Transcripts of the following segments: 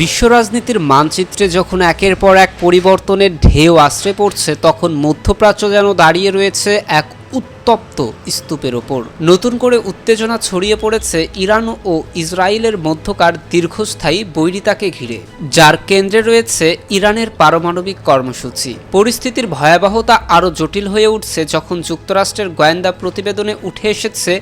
বিশ্ব রাজনীতির মানচিত্রে যখন একের পর এক পরিবর্তনের ঢেউ আশ্রে পড়ছে, তখন মধ্যপ্রাচ্য যেন দাঁড়িয়ে রয়েছে এক উত্তপ্ত স্তূপের ওপর। নতুন করে উত্তেজনা ছড়িয়ে পড়েছে ইরান ও ইসরায়েলের মধ্যকার দীর্ঘস্থায়ী বৈরিতাকে ঘিরে, যার কেন্দ্রে রয়েছে ইরানের পারমাণবিক কর্মসূচি। পরিস্থিতির ভয়াবহতা আরও জটিল হয়ে উঠছে যখন যুক্তরাষ্ট্রের গোয়েন্দা প্রতিবেদনে উঠে এসেছে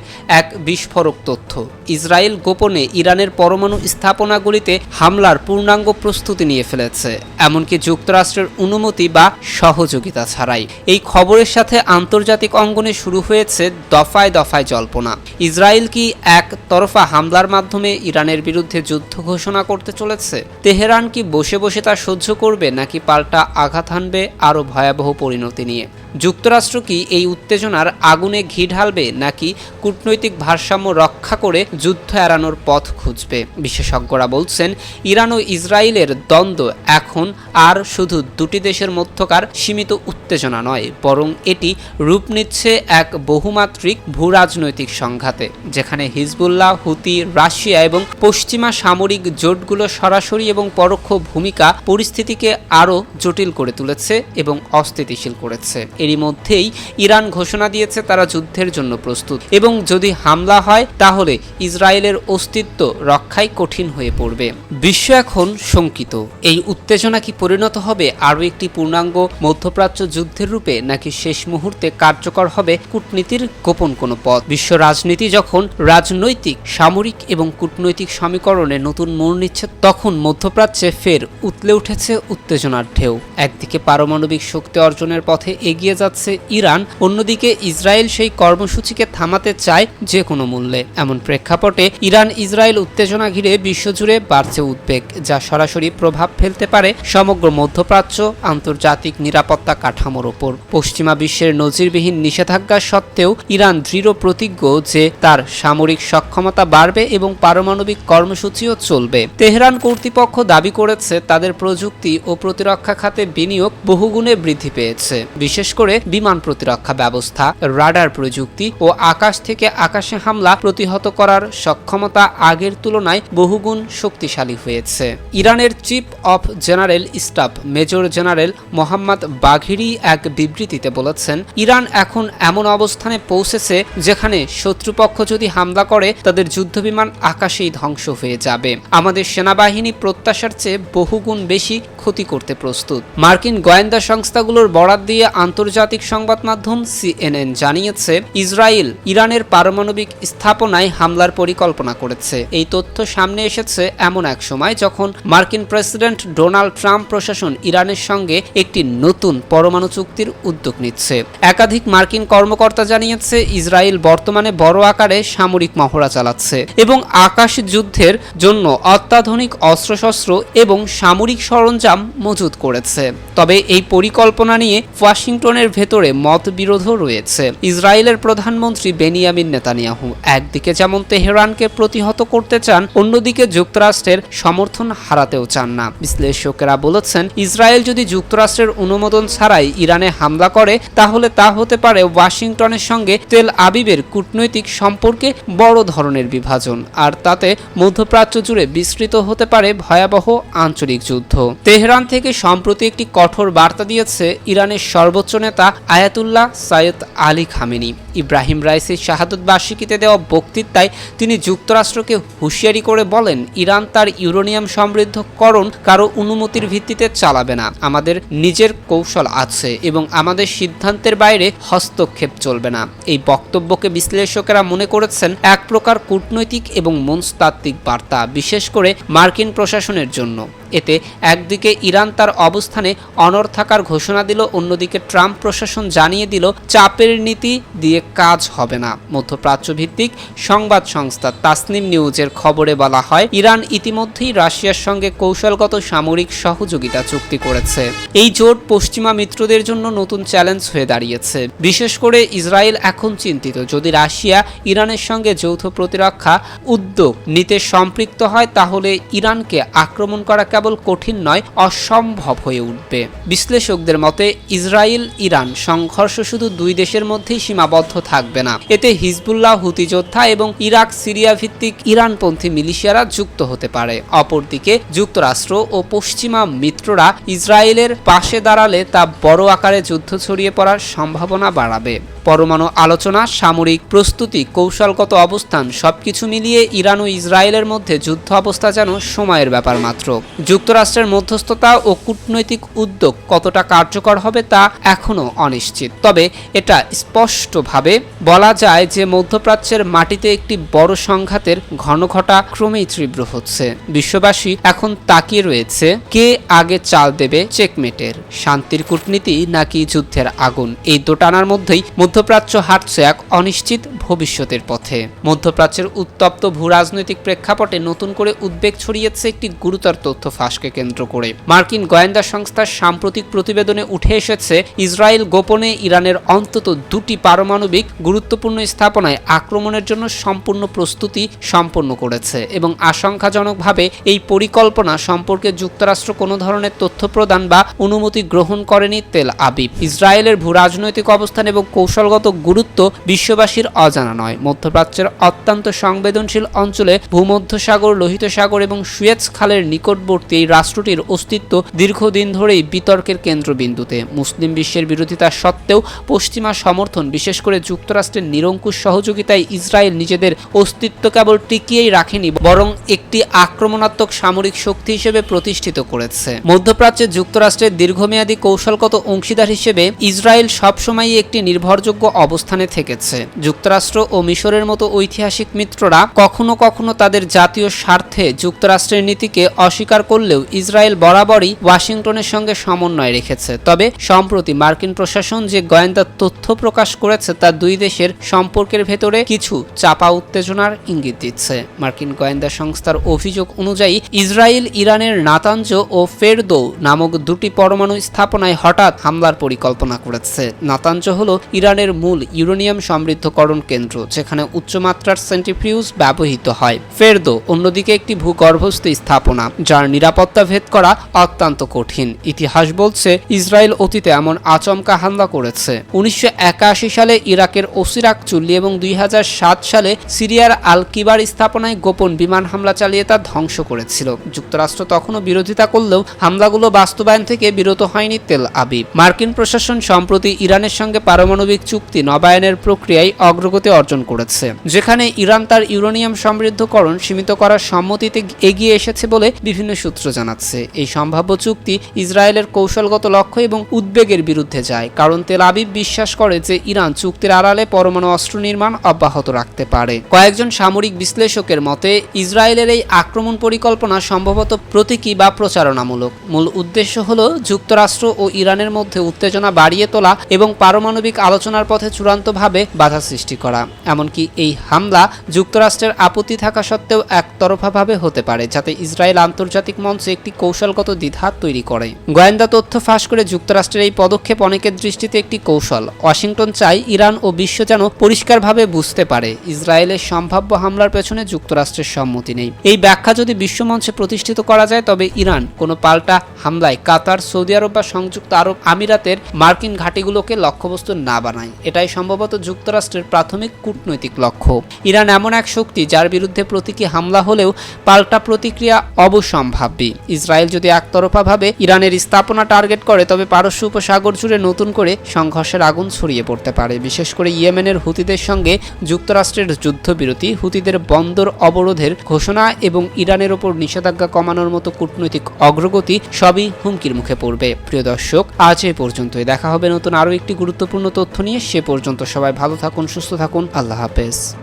এক বিস্ফোরক তথ্য। ইসরায়েল গোপনে ইরানের পরমাণু স্থাপনাগুলিতে হামলার পূর্ণাঙ্গ প্রস্তুতি নিয়ে ফেলেছে, এমনকি যুক্তরাষ্ট্রের অনুমতি বা সহযোগিতা ছাড়াই। এই খবরের সাথে আন্তর্জাতিক অঙ্গনে শুরু হয়েছে দফায় দফায় জল্পনা। ইসরায়েল কি এক তরফা হামলার মাধ্যমে ইরানের বিরুদ্ধে যুদ্ধ ঘোষণা করতে চলেছে? তেহরান কি বসে বসে তা সহ্য করবে নাকি পাল্টা আঘাত হানবে আরও ভয়াবহ পরিণতি নিয়ে? যুক্তরাষ্ট্র কি এই উত্তেজনার আগুনে ঘি ঢালবে নাকি কূটনৈতিক ভারসাম্য রক্ষা করে যুদ্ধ এড়ানোর পথ খুঁজবে? বিশেষজ্ঞরা বলছেন, ইরান ও ইসরায়েলের দ্বন্দ্ব এখন আর শুধু দুটি দেশের মধ্যকার সীমিত উত্তেজনা নয়, বরং এটি রূপ নিচ্ছে এক বহুমাত্রিক ভূরাজনৈতিক সংঘাতে, যেখানে হিজবুল্লাহ, হুতি, রাশিয়া এবং পশ্চিমা সামরিক জোটগুলো সরাসরি এবং পরোক্ষ ভূমিকা পরিস্থিতিকে আরও জটিল করে তুলেছে এবং অস্থিতিশীল করেছে। এরই মধ্যেই ইরান ঘোষণা দিয়েছে তারা যুদ্ধের জন্য প্রস্তুত এবং যদি হামলা হয়, তাহলে ইসরায়েলের অস্তিত্ব রক্ষাই কঠিন হয়ে পড়বে। বিশ্ব এখন শঙ্কিত। এই উত্তেজনা কি পরিণত হবে আরও একটি পূর্ণাঙ্গ মধ্যপ্রাচ্য যুদ্ধের রূপে, নাকি শেষ মুহূর্তে কার্যকর হবে কূটনীতির গোপন কোনো পথ। বিশ্ব রাজনীতি যখন রাজনৈতিক, সামরিক এবং কূটনৈতিক সমীকরণে নতুন মোড় নিচ্ছে, তখন মধ্যপ্রাচ্যে ফের উতলে উঠেছে উত্তেজনার ঢেউ। একদিকে পারমাণবিক শক্তি অর্জনের পথে এগিয়ে যাচ্ছে ইরান, অন্যদিকে ইসরায়েল সেই কর্মসূচিকে থামাতে চায় যে কোনো মূল্যে। এমন প্রেক্ষাপটে ইরান ইসরায়েল উত্তেজনা ঘিরে বিশ্বজুড়ে বাড়ছে উদ্বেগ, যা সরাসরি প্রভাব ফেলতে পারে সমগ্র মধ্যপ্রাচ্য আন্তর্জাতিক নিরাপত্তা কাঠামোর ওপর। পশ্চিমা বিশ্বের নজিরবিহীন নিষেধাজ্ঞা সত্ত্বেও ইরান দৃঢ় প্রতিজ্ঞ যে তার সামরিক সক্ষমতা বাড়বে এবং পারমাণবিক কর্মসূচিও চলবে। তেহরান কর্তৃপক্ষ দাবি করেছে তাদের প্রযুক্তি ও প্রতিরক্ষা খাতে বিনিয়োগ বহুগুণে বৃদ্ধি পেয়েছে। বিশেষ করে বিমান প্রতিরক্ষা ব্যবস্থা, রাডার প্রযুক্তি ও আকাশ থেকে আকাশে হামলা প্রতিহত করার সক্ষমতা আগের তুলনায় বহুগুণ শক্তিশালী হয়েছে। ইরানের chief of general staff major general Mohammad Bagheri এক বিবৃতিতে বলেছেন, ইরান এখন এমন অবস্থানে পৌঁছেছে যেখানে শত্রুপক্ষ যদি হামলা করে, তাদের যুদ্ধবিমান আকাশেই ধ্বংস হয়ে যাবে। আমাদের সেনাবাহিনী প্রত্যাশার চেয়ে বহুগুণ বেশি ক্ষতি করতে প্রস্তুত। মার্কিন গোয়েন্দা সংস্থাগুলোর বরাত দিয়ে আন্তর্জাতিক সংবাদ মাধ্যম সিএনএন জানিয়েছে, ইসরায়েল ইরানের পারমাণবিক স্থাপনায় হামলার পরিকল্পনা করেছে। এই তথ্য সামনে এসেছে এমন এক সময় যখন মার্কিন প্রেসিডেন্ট ডোনাল্ড ট্রাম্প প্রশাসন ইরানের সঙ্গে একটি নতুন পরমাণু চুক্তির উদ্যোগ নিচ্ছে। একাধিক মার্কিন কর্মকর্তা জানিয়েছে, ইসরায়েল বর্তমানে বড় আকারে সামরিক মহড়া চালাচ্ছে এবং আকাশ যুদ্ধের জন্য অত্যাধুনিক অস্ত্রশস্ত্র এবং সামরিক সরঞ্জাম মজুত করেছে। তবে এই পরিকল্পনা নিয়ে ওয়াশিংটনের ভেতরে মতবিরোধও রয়েছে। ইসরায়েলের প্রধানমন্ত্রী বেনিয়ামিন নেতানিয়াহু একদিকে যেমন তেহরানকে প্রতিহত করতে চান, অন্যদিকে যুক্তরাষ্ট্রের সমর্থন হারাতেও চান না। বিশ্লেষকেরা বলেছেন, ইসরায়েল যদি যুক্তরাষ্ট্রের অনুমোদন ছাড়াই ইরানে হামলা করে, তাহলে তা হতে পারে ওয়াশিংটনের সঙ্গে তেল আবিবের কূটনৈতিক সম্পর্কে বড় ধরনের বিভাজন, আর তাতে মধ্যপ্রাচ্য জুড়ে বিস্তৃত হতে পারে ভয়াবহ আঞ্চলিক যুদ্ধ। তেহরান থেকে সম্প্রতি একটি কঠোর বার্তা দিয়েছে ইরানের সর্বোচ্চ নেতা Ayatollah Sayyid Ali Khamenei. Ebrahim রাইসির শাহাদত বার্ষিকীতে দেওয়া বক্তৃতায় তিনি যুক্তরাষ্ট্রকে হুঁশিয়ারি করে বলেন, ইরান তার ইউরেনিয়াম সমৃদ্ধকরণ কারও অনুমতির ভিত্তিতে চালাবে না। আমাদের নিজের কৌশল আছে এবং আমাদের সিদ্ধান্তের বাইরে হস্তক্ষেপ চলবে না। এই বক্তব্যকে বিশ্লেষকেরা মনে করেছেন এক প্রকার কূটনৈতিক এবং মনস্তাত্ত্বিক বার্তা, বিশেষ করে মার্কিন প্রশাসনের জন্য। এতে একদিকে ইরান তার অবস্থানে অনর থাকার ঘোষণা দিল, অন্যদিকে ট্রাম্প প্রশাসন জানিয়ে দিল, চাপের নীতি দিয়ে কাজ হবে না। মধ্যপ্রাচ্যভিত্তিক সংবাদ সংস্থা তাসনিম নিউজের খবরে বলা হয়, ইরান ইতিমধ্যেই রাশিয়ার সঙ্গে কৌশলগত সামরিক সহযোগিতা চুক্তি করেছে। এই জোট পশ্চিমা মিত্রদের জন্য নতুন চ্যালেঞ্জ হয়ে দাঁড়িয়েছে। বিশেষ করে ইসরায়েল এখন চিন্তিত, যদি রাশিয়া ইরানের সঙ্গে যৌথ প্রতিরক্ষা উদ্যোগ নিতে সম্পৃক্ত হয়, তাহলে ইরানকে আক্রমণ করা কেবল কঠিন নয়, অসম্ভব হয়ে উঠবে। বিশ্লেষকদের মতে, ইসরায়েল, ইরান সংঘর্ষ শুধু দুই দেশের মধ্যেই সীমাবদ্ধ থাকবে না। এতে হিজবুল্লাহ, হুতি যোদ্ধা এবং ইরাক সিরিয়া ভিত্তিক ইরানপন্থী মিলিশিয়ারা যুক্ত হতে পারে। অপরদিকে, যুক্তরাষ্ট্র ও পশ্চিমা মিত্ররা ইসরায়েলের পাশে দাঁড়ালে তা বড় আকারে যুদ্ধ ছড়িয়ে পড়ার সম্ভাবনা বাড়াবে। পরমাণু আলোচনা, সামরিক প্রস্তুতি, কৌশলগত অবস্থান সবকিছু মিলিয়ে ইরান ও ইসরায়েলের মধ্যে যুদ্ধ অবস্থা যেন সময়ের ব্যাপার মাত্র। যুক্তরাষ্ট্রের মধ্যস্থতা ও কূটনৈতিক উদ্যোগ কতটা কার্যকর হবে তা এখনও অনিশ্চিত। তবে এটা স্পষ্টভাবে বলা যায় যে মধ্যপ্রাচ্যের মাটিতে একটি বড় সংঘাতের ঘন ঘটা ক্রমেই তীব্র হচ্ছে। বিশ্ববাসী এখন তাকিয়ে রয়েছে, কে আগে চাল দেবে চেকমেটের? শান্তির কূটনীতি নাকি যুদ্ধের আগুন? এই দোটানার মধ্যেই মধ্যপ্রাচ্য হাঁটছে এক অনিশ্চিত ভবিষ্যতের পথে। মধ্যপ্রাচ্যের উত্তপ্ত ভূরাজনৈতিক প্রেক্ষাপটে নতুন করে উদ্বেগ ছড়িয়েছে একটি গুরুতর তথ্য ফাঁসকে কেন্দ্র করে। মার্কিন গোয়েন্দা সংস্থার সাম্প্রতিক প্রতিবেদনে উঠে এসেছে, ইসরায়েল গোপনে ইরানের অন্তত দুটি পারমাণবিক গুরুত্বপূর্ণ স্থাপনায় আক্রমণের জন্য সম্পূর্ণ প্রস্তুতি সম্পন্ন করেছে এবং আশঙ্কাজনকভাবে এই পরিকল্পনা সম্পর্কে যুক্তরাষ্ট্র কোনো ধরনের তথ্য প্রদান বা অনুমতি গ্রহণ করেনি তেল আবিব। ইসরায়েলের ভূরাজনৈতিক অবস্থান এবং কৌশলগত গুরুত্ব বিশ্ববাসীর অজানা নয়। মধ্যপ্রাচ্যের অত্যন্ত সংবেদনশীল অঞ্চলে ভূমধ্যসাগর লোহিত সাগর এবং সুয়েজ খালের নিকটবর্তী এই রাষ্ট্রটির অস্তিত্ব দীর্ঘদিন ধরেই বিতর্কের কেন্দ্রবিন্দুতে। মুসলিম বিশ্বের বিরোধিতা সত্ত্বেও পশ্চিমা সমর্থন, বিশেষ করে যুক্তরাষ্ট্রের নিরঙ্কুশ সহযোগিতায় ইসরায়েল নিজেদের অস্তিত্ব কেবল টিকিয়েই রাখেনি, বরং একটি আক্রমণাত্মক সামরিক শক্তি হিসেবে প্রতিষ্ঠিত করেছে। মধ্যপ্রাচ্যে যুক্তরাষ্ট্রের দীর্ঘমেয়াদী কৌশলগত অংশীদার হিসেবে ইসরায়েল সবসময়ই একটি নির্ভরযোগ্য অবস্থানে থেকেছে। যুক্তরাষ্ট্র ও মিশরের মতো ঐতিহাসিক মিত্ররা কখনো কখনো তাদের জাতীয় স্বার্থে যুক্তরাষ্ট্রের নীতিকে অস্বীকার করলেও ইসরায়েল বরাবরই ওয়াশিংটনের সঙ্গে সমন্বয় রেখেছে। তবে সম্প্রতি মার্কিন প্রশাসন যে গোয়েন্দা তথ্য প্রকাশ করেছে তা দুই দেশের সম্পর্কের ভেতরে কিছু চাপা উত্তেজনার ইঙ্গিত দিচ্ছে। মার্কিন গোয়েন্দা সংস্থার অভিযোগ অনুযায়ী, ইসরায়েল, ইরানের নাতাঞ্জ ও ফেরদৌ নামক দুটি পরমাণু স্থাপনায় হঠাৎ হামলার পরিকল্পনা করেছে। নাতাঞ্জ হল ইরানের মূল ইউরেনিয়াম সমৃদ্ধকরণ কেন্দ্র, যেখানে উচ্চমাত্রার সেন্ট্রিফিউজ ব্যবহৃত হয়। ফেরদো অন্যদিকে একটি ভূগর্ভস্থ স্থাপনা, যার নিরাপত্তা ভেদ করা অত্যন্ত কঠিন। ইতিহাস বলছে, ইসরায়েল অতীতে এমন আচমকা হামলা করেছে। উনিশশো সালে ইরাকের ওসিরাক চুল্লি এবং দুই সালে সিরিয়ার আল কিবার স্থাপনায় গোপন বিমান হামলা চালিয়ে তা ধ্বংস করেছিল। যুক্তরাষ্ট্র তখনও বিরোধিতা করলেও হামলাগুলো বাস্তবায়ন থেকে বিরত হয়নি তেল আবিব। মার্কিন প্রশাসন সম্প্রতি ইরানের সঙ্গে পারমাণবিক চুক্তি নবায়নের প্রক্রিয়ায় অগ্রগতি অর্জন করেছে, যেখানে ইরান তার ইউরেনিয়াম সমৃদ্ধকরণ সীমিত করার সম্মতিতে এগিয়ে এসেছে বলে বিভিন্ন সূত্র জানাচ্ছে, এই সম্ভাব্য চুক্তি ইসরায়েলের কৌশলগত লক্ষ্য এবং উদ্বেগের বিরুদ্ধে যায়, কারণ তেল আবিব বিশ্বাস করে যে ইরান চুক্তির আড়ালে পরমাণু অস্ত্র নির্মাণ অব্যাহত রাখতে পারে। কয়েকজন সামরিক বিশ্লেষকের মতে, ইসরায়েলের এই আক্রমণ পরিকল্পনা সম্ভবত প্রতীকী বা প্রচারণামূলক। মূল উদ্দেশ্য হল যুক্তরাষ্ট্র ও ইরানের মধ্যে উত্তেজনা বাড়িয়ে তোলা এবং পারমাণবিক আলোচনার পথে চূড়ান্তভাবে বাধা সৃষ্টি করা। এমনকি এই হামলা যুক্তরাষ্ট্রের আপত্তি থাকা সত্ত্বেও একতরফাভাবে হতে পারে, যাতে ইসরায়েল আন্তর্জাতিক মঞ্চে একটি কৌশলগত দ্বিধা তৈরি করে। গোয়েন্দা তথ্য ফাঁস করে যুক্তরাষ্ট্রের এই পদক্ষেপ অনেকের দৃষ্টিতে একটি কৌশল। ওয়াশিংটন চাই ইরান ও বিশ্ব যেন পরিষ্কারভাবে বুঝতে পারে। ইসরায়েলের সম্ভাব্য হামলার পেছনে যুক্তরাষ্ট্রের সম্মতি নেই। এই ব্যাখ্যা যদি বিশ্বমঞ্চে প্রতিষ্ঠিত করা যায়, তবে ইরান কোনো পাল্টা হামলায় কাতার, সৌদি আরব বা সংযুক্ত আরব আমিরাতের মার্কিন ঘাঁটিগুলোকে লক্ষ্যবস্তু না বানায়। এটাই সম্ভবত যুক্তরাষ্ট্রের প্রাথমিক কূটনৈতিক লক্ষ্য। ইরান এমন এক শক্তি যার বিরুদ্ধে প্রতীকী হামলা হলেও পাল্টা প্রতিক্রিয়া অবসম্ভাবী। ইসরায়েল যদি একতরফাভাবে ইরানের স্থাপনা টার্গেট করে, তবে পারস্য উপসাগর জুড়ে নতুন করে সংঘর্ষের আগুন ছড়িয়ে পড়তে পারে। বিশেষ করে ইয়েমেনের হুতিদের সঙ্গে যুক্তরাষ্ট্রের যুদ্ধবিরতি, হুতিদের বন্দর অবরোধের ঘোষণা এবং ইরানের ওপর নিষেধাজ্ঞা কমানোর মতো কূটনৈতিক অগ্রগতি সবই হুমকির মুখে পড়বে। প্রিয় দর্শক, আজ এ পর্যন্তই। দেখা হবে নতুন আরও একটি গুরুত্বপূর্ণ তথ্য নিয়ে। সে পর্যন্ত সবাই ভালো থাকুন, সুস্থ থাকুন। আল্লাহ হাফেজ।